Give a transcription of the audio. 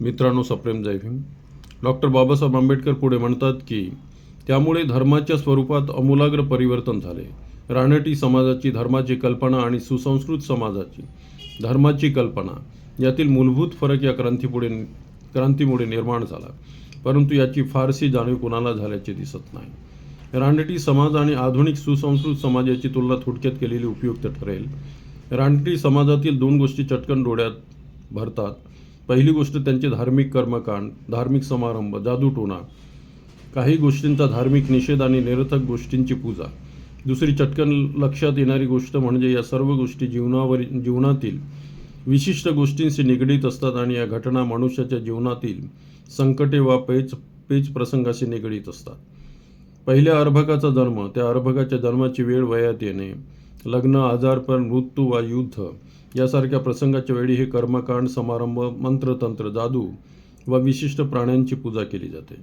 मित्रांनो सप्रेम जयभीम डॉक्टर बाबासाहेब आंबेडकर पुढे म्हणतात की त्यामुळे धर्माच्या स्वरूपात अमूलाग्र परिवर्तन झाले. रानटी समाजाची धर्माची कल्पना आणि सुसंस्कृत समाजाची धर्माची कल्पना यातील मूलभूत फरक या क्रांतीपुढे क्रांतीमुळे निर्माण झाला. परंतु याची फारशी जाणीव कोणाला झाल्याचे दिसत नाही. रानटी समाज आणि आधुनिक सुसंस्कृत समाजाची तुलना थोडक्यात केलेली उपयुक्त ठरेल. रानटी समाजातील दोन गोष्टी चटकन डोळ्यात भरतात. पहिली गोष्ट त्यांचे धार्मिक कर्मकांड धार्मिक समारंभ जादूटोणा काही गोष्टींचा धार्मिक निषेध आणि निरर्थक गोष्टींची पूजा. दुसरी चटकन लक्षात येणारी गोष्ट म्हणजे या सर्व गोष्टी जीवनावर जीवनातील विशिष्ट गोष्टींशी निगडीत असतात आणि या घटना मनुष्याच्या जीवनातील संकटे वा पेच पेच प्रसंगाशी निगडीत असतात. पहिल्या अर्भकाचा जन्म त्या अर्भकाच्या जन्माची वेळ वयात येणे लग्न आजारपण मृत्यू वा युद्ध यासारख्या प्रसंगाच्या वेळी हे कर्मकांड समारंभ मंत्रतंत्र जादू व विशिष्ट प्राण्यांची पूजा केली जाते.